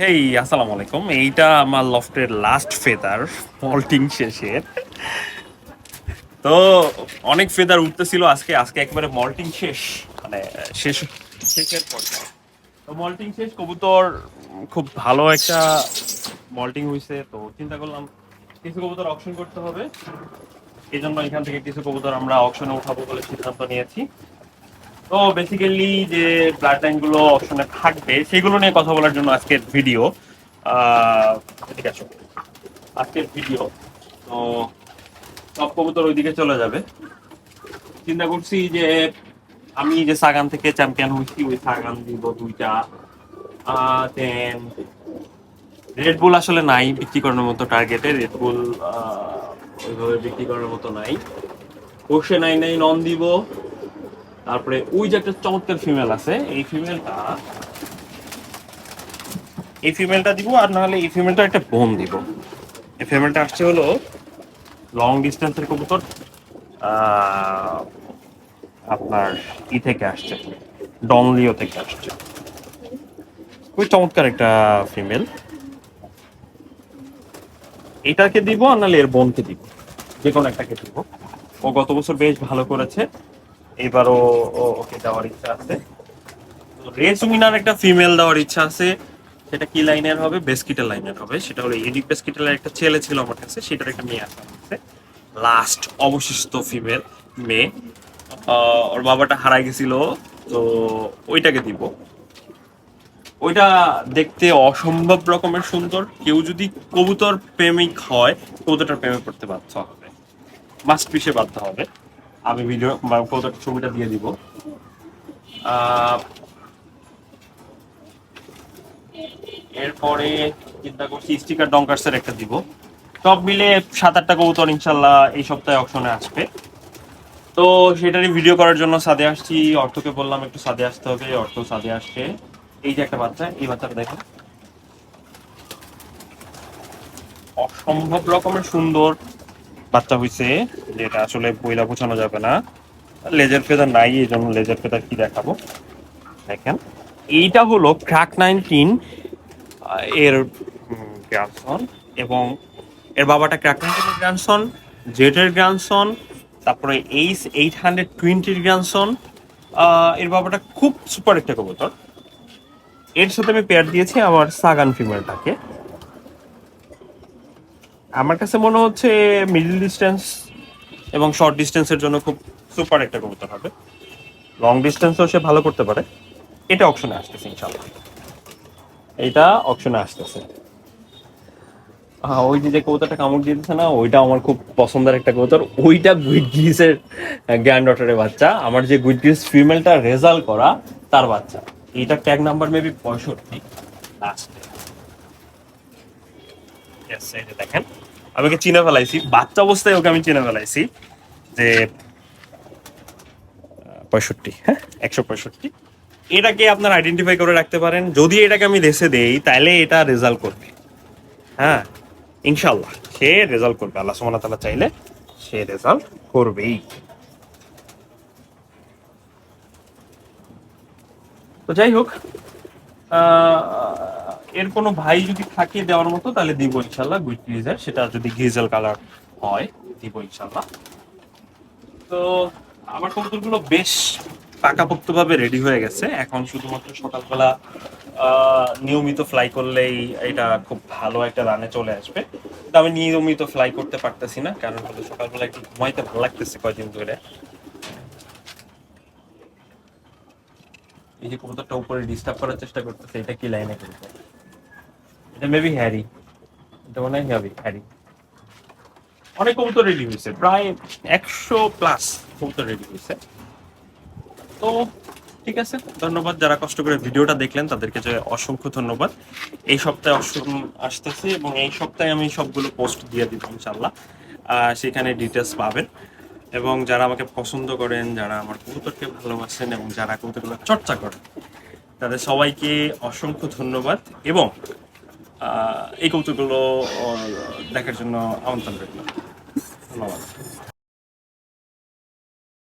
হেই আসসালামু আলাইকুম। এইটা আমার লফটের লাস্ট ফেদার মল্টিং শেষের। তো, অনেক ফেদার উঠতেছিল আজকে। আজকে একবারে মল্টিং শেষ। মানে শেষ, শেষের পর্যায়ে। তো মল্টিং শেষ, কবুতর খুব ভালো একটা মল্টিং হয়েছে তো চিন্তা করলাম, কিছু কবুতর অপশন করতে হবে। এই জন্য এখান থেকে কিছু কবুতর আমরা অপশনে উঠাবো বলে সিদ্ধান্ত নিয়েছি। তো বেসিক্যালি যে ব্লাড লাইনগুলো অপশনে থাকবে, সেগুলো নিয়ে কথা বলার জন্য আজকের ভিডিও ঠিক আছে আজকের ভিডিও তো সব কবুতর ওইদিকে চলে যাবে। চিন্তা করছি যে আমি যে সাগান থেকে চ্যাম্পিয়ন হয়েছি, ওই সাগান দিব দুইটা। দেন রেড বুল আসলে নাই, বিক্রি করার মতো টার্গেটে রেড বুল ওইভাবে বিক্রি করার মতো নাই। কোষে নাই নাই নন দিব তারপরে ওই যে একটা চমৎকার ফিমেল আছে, এই ফিমেলটা এই ফিমেলটা দিব, আর নাহলে এই ফিমেলটা একটা বোন দিব। এই ফিমেলটা আসছে হলো লং ডিস্টেন্সের কবুতর আপনার ই থেকে আসছে ডনলিও থেকে আসছে। খুবই চমৎকার একটা ফিমেল এটাকে দিব আর নাহলে এর বোনকে দিব, যে কোনো একটাকে দিব। ও গত বছর বেশ ভালো করেছে। এবারও ওকে দেওয়ার ইচ্ছা আছে। রেস উইনার একটা ফিমেল দেওয়ার ইচ্ছা আছে। সেটা কি লাইনের হবে? বেসকিটের লাইনের হবে। সেটা হলো ইডিক বেসকিটের একটা ছেলে ছিল আমার কাছে, সেটার একটা মেয়ে আসা হচ্ছে লাস্ট অবশিষ্ট ফিমেল মেয়ে। ওর বাবাটা হারাই গেছিল, তো ওইটাকে দিব। ওইটা দেখতে অসম্ভব রকমের সুন্দর। কেউ যদি কবুতর প্রেমিক হয়, কবুতরটার প্রেমে পড়তে বাধ্য হবে। মাস্ট পিসে বাধ্য হবে। আমি ভিডিও কবুতরটার ছবিটা দিয়ে দিব। এরপরে চিন্তা করছি স্টিকার ডঙ্কার্সের একটা দিব। সব মিলে সাত আটটা কবুতর ইনশাল্লাহ এই সপ্তাহে অপশনে আসবে। তো সেটা সেটারই ভিডিও করার জন্য সাদে আসছি। অর্থকে বললাম একটু সাদে আসতে হবে, অর্থ সাদে আসছে। এই যে একটা বাচ্চা, এই বাচ্চাটা দেখো অসম্ভব রকমের সুন্দর বাচ্চা হইছে, যেটা আসলে বইলা বোঝানো যাবে না। লেজার ফেদার নাই, এই জন্য লেজার ফেদার কি দেখাবো? দেখেন, এইটা হলো ক্র্যাক নাইনটিন এর গ্রান্ডসন এবং এর বাবাটা ক্র্যাক নাইনটিনের গ্রান্ডসন জেটের গ্রান্ডসন তারপরে এইস এইট হান্ড্রেড টোয়েন্টির গ্রান্ডসন এর বাবাটা খুব সুপার একটা কবুতর। এর সাথে আমি পেয়ার দিয়েছি আমার সাগান ফিমেলটাকে আমার কাছে মনে হচ্ছে মিডল ডিস্টেন্স এবং শর্ট ডিস্টেন্সের জন্য খুব সুপার একটা কবুতর হবে। লং ডিস্টেন্সও সে ভালো করতে পারে। এটা অপশনে আসতেছে ইনশাল্লাহ এটা অপশনে আসতেছে। হ্যাঁ ওই যে কবুতরটা কামড় দিতেছে না ওইটা আমার খুব পছন্দের একটা কবুতর। ওইটা গুইড গ্রিসের গ্র্যান্ড ডটারের বাচ্চা। আমার যে গুইড গ্রিস ফিমেলটা রেজাল্ট করা, তার বাচ্চা। এইটা ট্যাগ নাম্বার মেবি পঁয়ষট্টি। লাস্টে দেখেন। আমি ওকে চিনে ফেলাইছি। বাচ্চা অবস্থায় ওকে আমি চিনে ফেলাইছি যে পঁয়ষট্টি হ্যাঁ? একশো পঁয়ষট্টি। এটাকে আপনার আইডেন্টিফাই করে রাখতে পারেন। যদি এটাকে আমি রেসে দেই, তাহলে এটা রেজাল্ট করবে। হ্যাঁ? ইনশাল্লাহ সে রেজাল্ট করবে। আল্লাহ ওয়া তাআলা চাইলে সে রেজাল্ট করবেই। তো যাই হোক এর কোনো ভাই যদি থাকে দেওয়ার মতো, তাহলে দিব ইনশাল্লাহ গুইড গ্রিজার সেটা যদি গ্রিজেল কালার হয়, দিব ইনশাল্লাহ। তো আমার কবুতরগুলো বেশ পাকাপোক্তভাবে রেডি হয়ে গেছে। এখন শুধুমাত্র সকালবেলা নিয়মিত ফ্লাই করলেই এটা খুব ভালো একটা রানে চলে আসবে। কিন্তু আমি নিয়মিত ফ্লাই করতে পারতেছি না, কারণ হলো সকালবেলা একটু ঘুমাইতে ভালো লাগতেছে কয়দিন ধরে। এই যে কবুতরটা উপরে ডিস্টার্ব করার চেষ্টা করতেছে, এটা কি লাইনে করবে? এটা মেবি হ্যারি এটা মনে হয় হ্যারি হ্যারি অনেক কবুতর রেডি হয়েছে, প্রায় একশো প্লাস কবুতর রেডি হয়েছে। তো ঠিক আছে, ধন্যবাদ যারা কষ্ট করে ভিডিওটা দেখলেন, তাদেরকে যে অসংখ্য ধন্যবাদ। এই সপ্তাহে আসতেছে এবং এই সপ্তাহে আমি সবগুলো পোস্ট দিয়ে দিব ইনশাল্লাহ সেখানে ডিটেলস পাবেন। এবং যারা আমাকে পছন্দ করেন, যারা আমার কবুতরকে ভালোবাসেন এবং যারা কবুতরগুলো চর্চা করেন, তাদের সবাইকে অসংখ্য ধন্যবাদ। এবং এই কৌতুকগুলো দেখার জন্য আমন্ত্রণ রইল। ধন্যবাদ।